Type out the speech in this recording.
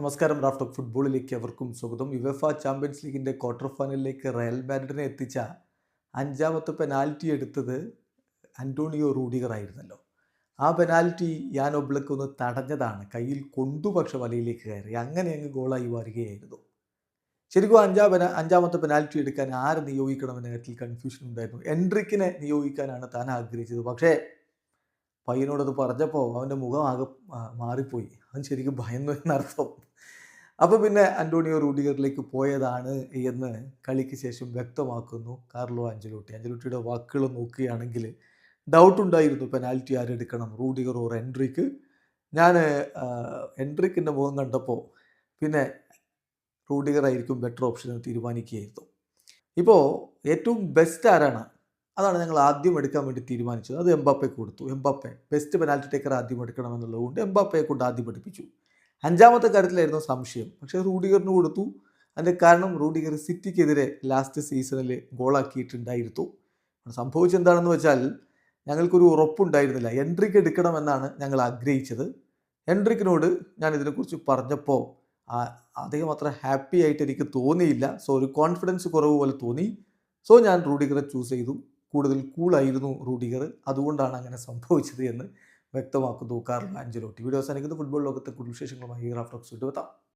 നമസ്കാരം raft of ഫുട്ബോളിലേക്ക് അവർക്കും സ്വാഗതം. യുവഫ ചാമ്പ്യൻസ് ലീഗിന്റെ ക്വാർട്ടർ ഫൈനലിലേക്ക് റയൽ മാഡ്രിഡിനെ എത്തിച്ച അഞ്ചാമത്തെ പെനാൽറ്റി എടുത്തത് അന്റോണിയോ റൂഡിഗർ ആയിരുന്നല്ലോ. ആ പെനാൽറ്റി ഞാൻ ഒബ്ലക്ക് ഒന്ന് തടഞ്ഞതാണ്. കയ്യിൽ കൊണ്ടു പക്ഷെ വലയിലേക്ക് കയറി. അങ്ങനെ അങ്ങ് ഗോളായി വരികയായിരുന്നു ശരിക്കും അഞ്ചാം പെന അഞ്ചാമത്തെ പെനാൽറ്റി എടുക്കാൻ ആരെ നിയോഗിക്കണമെന്ന കാര്യത്തിൽ കൺഫ്യൂഷൻ ഉണ്ടായിരുന്നു. എൻട്രിക്കിനെ നിയോഗിക്കാനാണ് താൻ ആഗ്രഹിച്ചത്. പക്ഷേ പയ്യനോടത് പറഞ്ഞപ്പോൾ അവന്റെ മുഖം ആകെ മാറിപ്പോയി. അവൻ ശരിക്കും ഭയന്നു എന്നർത്ഥം അപ്പോൾ പിന്നെ അന്റോണിയോ റൂഡിഗറിലേക്ക് പോയതാണ് എന്ന് കളിക്ക് ശേഷം വ്യക്തമാക്കുന്നു കാർലോ അഞ്ചലോട്ടി. അഞ്ചലോട്ടിയുടെ വാക്കുകൾ നോക്കുകയാണെങ്കിൽ ഡൗട്ട് ഉണ്ടായിരുന്നു പെനാൽറ്റി ആരെടുക്കണം റൂഡിഗർ ഓർ എൻട്രിക്ക് ഞാൻ എൻട്രിക്കിന്റെ മുഖം കണ്ടപ്പോൾ പിന്നെ റൂഡിഗർ ആയിരിക്കും ബെറ്റർ ഓപ്ഷൻ തീരുമാനിക്കുകയായിരുന്നു. ഇപ്പോൾ ഏറ്റവും ബെസ്റ്റ് ആരാണ്? അതാണ് ഞങ്ങൾ ആദ്യം എടുക്കാൻ വേണ്ടി തീരുമാനിച്ചത്. അത് എംബാപ്പെ കൊടുത്തു. എംബാപ്പെ ബെസ്റ്റ് പെനാൽറ്റി ടേക്കർ ആദ്യം എടുക്കണം എന്നുള്ളതുകൊണ്ട് എംബാപ്പയെ കൊണ്ട് ആദ്യം പഠിപ്പിച്ചു. അഞ്ചാമത്തെ കാര്യത്തിലായിരുന്നു സംശയം. പക്ഷേ റൂഡിഗറിന് കൊടുത്തു. അതിന്റെ കാരണം റൂഡിഗർ സിറ്റിക്കെതിരെ ലാസ്റ്റ് സീസണിൽ ഗോളാക്കിയിട്ടുണ്ടായിരുന്നു സംഭവിച്ചെന്താണെന്ന് വെച്ചാൽ ഞങ്ങൾക്കൊരു ഉറപ്പുണ്ടായിരുന്നില്ല. എൻട്രിക്ക് എടുക്കണമെന്നാണ് ഞങ്ങൾ ആഗ്രഹിച്ചത്. എൻട്രിക്കിനോട് ഞാൻ ഇതിനെക്കുറിച്ച് പറഞ്ഞപ്പോൾ അദ്ദേഹം അത്ര ഹാപ്പി ആയിട്ട് എനിക്ക് തോന്നിയില്ല. സോ ഒരു കോൺഫിഡൻസ് കുറവ് പോലെ തോന്നി. സോ ഞാൻ റൂഡിഗറെ ചൂസ് ചെയ്തു. കൂടുതൽ കൂളായിരുന്നു റൂഡിഗർ. അതുകൊണ്ടാണ് അങ്ങനെ സംഭവിച്ചത് എന്ന് വ്യക്തമാക്കുന്നു കാർലോ ആഞ്ചലോട്ടി. വീഡിയോ അവസാനിക്കുന്നത് ഫുട്ബോൾ ലോകത്തെ കൂടുതൽ വിശേഷങ്ങളുമായി റാഫ്റ്റോക്സ് വിട്ടുവെത്താം